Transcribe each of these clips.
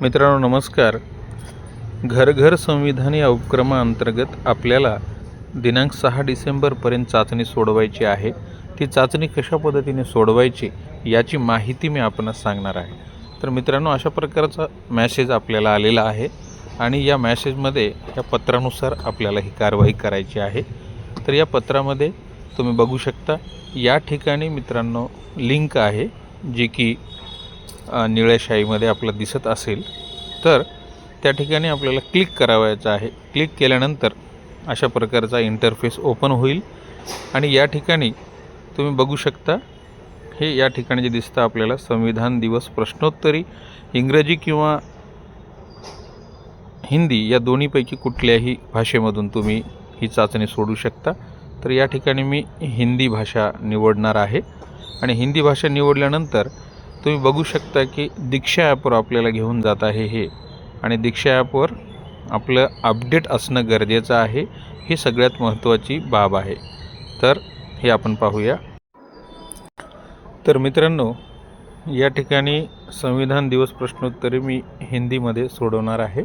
मित्रांनो नमस्कार. घरघर संविधान या उपक्रमाअंतर्गत आपल्याला दिनांक सहा डिसेंबरपर्यंत चाचणी सोडवायची आहे. ती चाचणी कशा पद्धतीने सोडवायची याची माहिती मी आपणास सांगणार आहे. तर मित्रांनो अशा प्रकारचा मॅसेज आपल्याला आलेला आहे आणि या मॅसेजमध्ये या पत्रानुसार आपल्याला ही कारवाई करायची आहे. तर या पत्रामध्ये तुम्ही बघू शकता या ठिकाणी मित्रांनो लिंक आहे जी की निळ्या शाईमध्ये आपलं दिसत असेल तर त्या ठिकाणी आपल्याला क्लिक करावायचं आहे. क्लिक केल्यानंतर अशा प्रकारचा इंटरफेस ओपन होईल आणि या ठिकाणी तुम्ही बघू शकता हे या ठिकाणी जे दिसतं आपल्याला संविधान दिवस प्रश्नोत्तरी इंग्रजी किंवा हिंदी या दोन्हीपैकी कुठल्याही भाषेमधून तुम्ही ही चाचणी सोडू शकता. तर या ठिकाणी मी हिंदी भाषा निवडणार आहे आणि हिंदी भाषा निवडल्यानंतर तुम्ही बघू शकता की दीक्षा ॲपवर आपल्याला घेऊन जात आहे हे. आणि दीक्षा ॲपवर आपलं अपडेट असणं गरजेचं आहे ही सगळ्यात महत्त्वाची बाब आहे. तर हे आपण पाहूया. तर मित्रांनो या ठिकाणी संविधान दिवस प्रश्नोत्तरे मी हिंदीमध्ये सोडवणार आहे.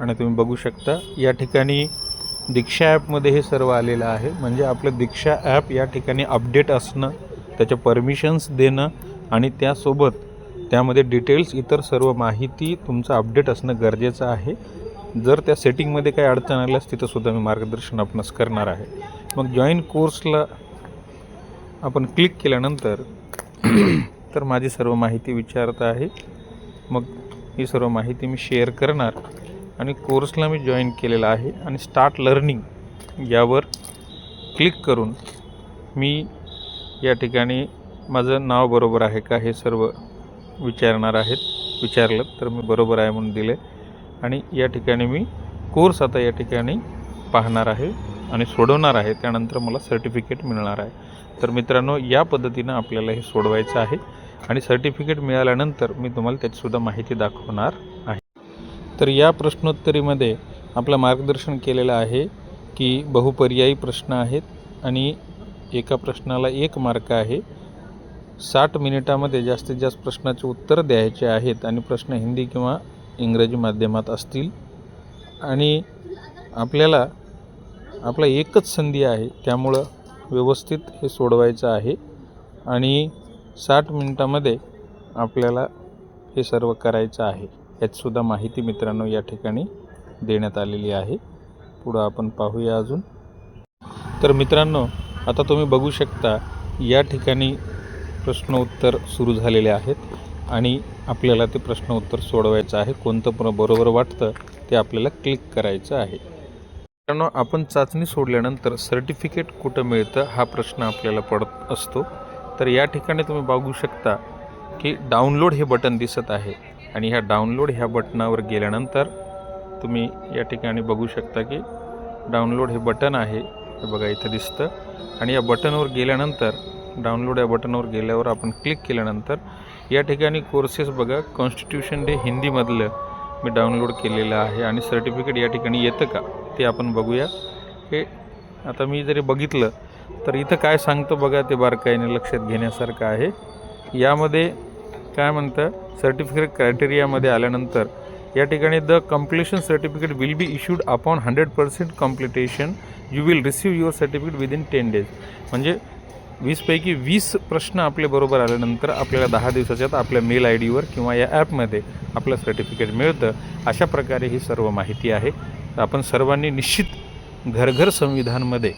आणि तुम्ही बघू शकता या ठिकाणी दीक्षा ॲपमध्ये हे सर्व आलेलं आहे. म्हणजे आपलं दीक्षा ॲप या ठिकाणी अपडेट असणं त्याच्या परमिशन्स देणं आणि त्यासोबत त्यामध्ये डिटेल्स इतर सर्व माहिती तुमचं अपडेट असणं गरजेचं आहे. जर त्या सेटिंगमध्ये काही अडचण आल्यास तिथंसुद्धा मी मार्गदर्शन आपणास करणार आहे. मग जॉईन कोर्सला आपण क्लिक केल्यानंतर तर माझी सर्व माहिती विचारत आहे. मग ही सर्व माहिती मी शेअर करणार आणि कोर्सला मी जॉईन केलेला आहे. आणि स्टार्ट लर्निंग यावर क्लिक करून मी या ठिकाणी माझं नाव बरोबर आहे का हे सर्व विचारणार आहेत. विचारलं तर मी बरोबर आहे म्हणून दिले. आणि या ठिकाणी मी कोर्स आता या ठिकाणी पाहणार आहे आणि सोडवणार आहे. त्यानंतर मला सर्टिफिकेट मिळणार आहे. तर मित्रांनो या पद्धतीनं आपल्याला हे सोडवायचं आहे. आणि सर्टिफिकेट मिळाल्यानंतर मी तुम्हाला त्याचीसुद्धा माहिती दाखवणार आहे. तर या प्रश्नोत्तरीमध्ये आपलं मार्गदर्शन केलेलं आहे की बहुपर्यायी प्रश्न आहेत आणि एका प्रश्नाला एक मार्क आहे. साठ मिनिटामध्ये जास्तीत जास्त प्रश्नाचे उत्तर द्यायचे आहेत आणि प्रश्न हिंदी किंवा इंग्रजी माध्यमात असतील. आणि आपल्याला आपला एकच संधी आहे त्यामुळं व्यवस्थित हे सोडवायचं आहे. आणि साठ मिनिटामध्ये आपल्याला हे सर्व करायचं आहे. याचीसुद्धा माहिती मित्रांनो या ठिकाणी देण्यात आलेली आहे. पुढं आपण पाहूया अजून. तर मित्रांनो आता तुम्ही बघू शकता या ठिकाणी प्रश्न उत्तर सुरू झालेले आहेत आणि आपल्याला ते प्रश्न उत्तर सोडवायचं आहे. कोणतं पण बरोबर वाटतं ते आपल्याला क्लिक करायचं आहे. मित्रांनो आपण चाचणी सोडल्यानंतर सर्टिफिकेट कुठं मिळतं हा प्रश्न आपल्याला पडत असतो. तर या ठिकाणी तुम्ही बघू शकता की डाउनलोड हे बटन दिसत आहे आणि ह्या डाउनलोड ह्या बटनावर गेल्यानंतर तुम्ही या ठिकाणी बघू शकता की डाउनलोड हे बटन आहे. हे बघा इथं दिसतं. आणि या बटनवर गेल्यानंतर डाउनलोड या बटनवर गेल्यावर आपण क्लिक केल्यानंतर या ठिकाणी कोर्सेस बघा. कॉन्स्टिट्यूशन डे हिंदीमधलं मी डाउनलोड केलेलं आहे आणि सर्टिफिकेट या ठिकाणी येतं का ते आपण बघूया. हे आता मी जरी बघितलं तर इथं काय सांगतो बघा ते बारकाईने लक्षात घेण्यासारखं आहे. यामध्ये काय म्हणतं? सर्टिफिकेट क्रायटेरियामध्ये आल्यानंतर या ठिकाणी the completion certificate will be issued upon hundred percent completion you will receive your certificate within ten days म्हणजे वीसपैकी वीस प्रश्न आपले बरोबर आल्यानंतर आपल्याला दहा दिवसाच्या आत आपल्या मेल आय डीवर किंवा या ॲपमध्ये आपलं सर्टिफिकेट मिळतं. अशा प्रकारे ही सर्व माहिती आहे. आपण सर्वांनी निश्चित घरघर संविधानमध्ये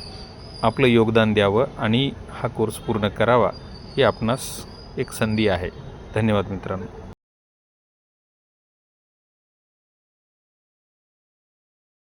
आपलं योगदान द्यावं आणि हा कोर्स पूर्ण करावा ही आपणास एक संधी आहे. धन्यवाद मित्रांनो.